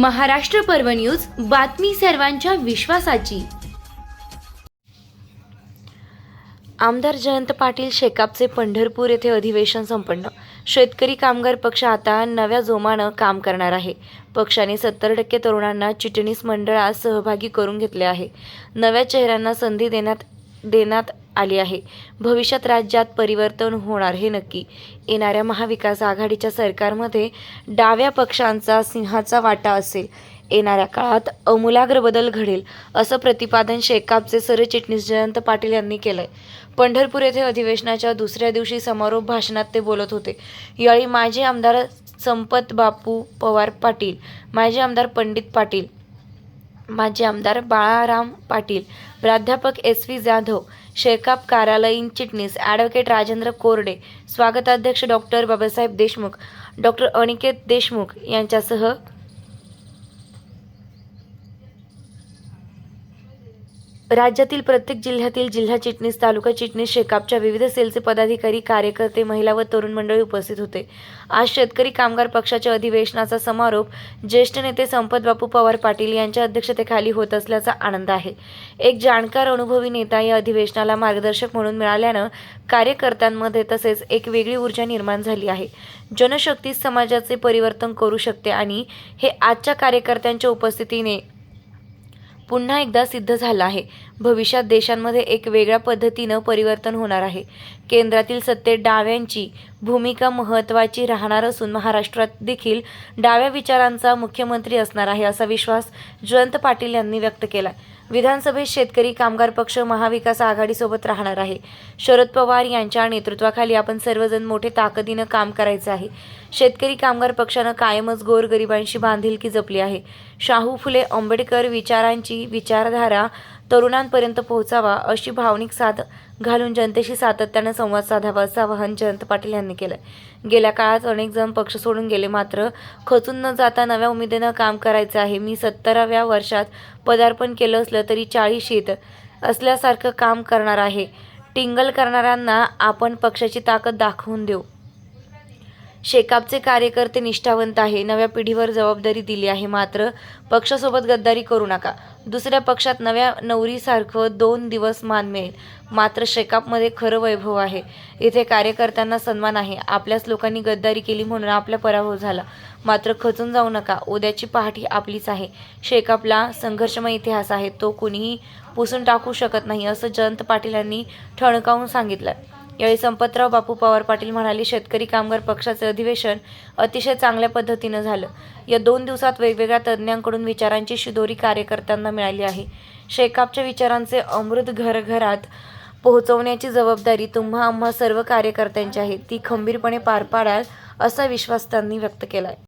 महाराष्ट्र पर्व न्यूज बातमी सर्वांच्या विश्वासाची. आमदार जयंत पाटील शेकापचे पंढरपूर येथे अधिवेशन संपन्न. शेतकरी कामगार पक्ष आता नव्या जोमानं काम करणार आहे. पक्षाने सत्तर टक्के तरुणांना चिटणीस मंडळात सहभागी करून घेतले आहे. नव्या चेहऱ्यांना संधी देण्यात देण्यात आली आहे. भविष्यात राज्यात परिवर्तन होणार हे नक्की. येणाऱ्या महाविकास आघाडीच्या सरकारमध्ये डाव्या पक्षांचा सिंहाचा वाटा असेल. येणाऱ्या काळात अमूलाग्र बदल घडेल असं प्रतिपादन शेकापचे सरचिटणीस जयंत पाटील यांनी केलंय. पंढरपूर येथे अधिवेशनाच्या दुसऱ्या दिवशी समारोप भाषणात ते बोलत होते. यावेळी माजी आमदार संपत बापू पवार पाटील माजी आमदार पंडित पाटील माजी आमदार बाळाराम पाटील प्राध्यापक एस व्ही जाधव शेकाप कार्यालयीन चिटणीस ॲडव्होकेट राजेंद्र कोरडे स्वागताध्यक्ष डॉक्टर बाबासाहेब देशमुख डॉक्टर अनिकेत देशमुख यांच्यासह राज्यातील प्रत्येक जिल्ह्यातील जिल्हा चिटणीस तालुका चिटणीस शेकापच्या विविध सेलचे पदाधिकारी कार्यकर्ते महिला व तरुण मंडळी उपस्थित होते. आज शेतकरी कामगार पक्षाच्या अधिवेशनाचा समारोप ज्येष्ठ नेते संपत बापू पवार पाटील यांच्या अध्यक्षतेखाली होत असल्याचा आनंद आहे. एक जाणकार अनुभवी नेता या अधिवेशनाला मार्गदर्शक म्हणून मिळाल्यानं कार्यकर्त्यांमध्ये तसेच एक वेगळी ऊर्जा निर्माण झाली आहे. जनशक्ती समाजाचे परिवर्तन करू शकते आणि हे आजच्या कार्यकर्त्यांच्या उपस्थितीने पुन्हा एकदा सिद्ध झालं आहे. भविष्यात देशांमध्ये एक वेगळ्या पद्धतीनं परिवर्तन होणार आहे. केंद्रातील सत्तेत डाव्यांची भूमिका महत्त्वाची राहणार असून महाराष्ट्रात देखील डाव्या विचारांचा मुख्यमंत्री असणार आहे असा विश्वास जयंत पाटील यांनी व्यक्त केला विधानसभेत शेतकरी कामगार पक्ष महाविकास आघाडीसोबत राहणार आहे. शरद पवार यांच्या नेतृत्वाखाली आपण सर्वजण मोठे ताकदीनं काम करायचं आहे. शेतकरी कामगार पक्षानं कायमच गोरगरिबांशी बांधिलकी जपली आहे. शाहू फुले आंबेडकर विचारांची विचारधारा तरुणांपर्यंत पोहोचावा अशी भावनिक साध घालून जनतेशी सातत्यानं संवाद साधावा असं आवाहन जयंत पाटील यांनी केलं गेल्या काळात अनेक जण पक्ष सोडून गेले. मात्र खचून न जाता नव्या उमेदीनं काम करायचं आहे. मी सत्तराव्या वर्षात पदार्पण केलं असलं तरी चाळीशीत असल्यासारखं काम करणार आहे. टिंगल करणाऱ्यांना आपण पक्षाची ताकद दाखवून देऊ. शेकापचे कार्यकर्ते निष्ठावंत आहे. नव्या पिढीवर जबाबदारी दिली आहे मात्र पक्षासोबत गद्दारी करू नका. दुसऱ्या पक्षात नव्या नवरीसारखं दोन दिवस मान मिळेल. मात्र शेकापमध्ये खरं वैभव आहे. इथे कार्यकर्त्यांना सन्मान आहे. आपल्याच लोकांनी गद्दारी केली म्हणून आपला पराभव झाला. मात्र खचून जाऊ नका. उद्याची पहाटी आपलीच आहे. शेकापला संघर्षमय इतिहास आहे. तो कुणीही पुसून टाकू शकत नाही असं जयंत पाटील यांनी ठणकावून सांगितलं यावेळी संपतराव बापू पवार पाटील म्हणाले शेतकरी कामगार पक्षाचे अधिवेशन अतिशय चांगल्या पद्धतीनं झालं. या दोन दिवसात वेगवेगळ्या तज्ज्ञांकडून विचारांची शिदोरी कार्यकर्त्यांना मिळाली आहे. शेकापच्या विचारांचे अमृत घरघरात पोहोचवण्याची जबाबदारी तुम्हा आम्हा सर्व कार्यकर्त्यांची आहे. ती खंबीरपणे पार पाडाल असा विश्वास त्यांनी व्यक्त केला आहे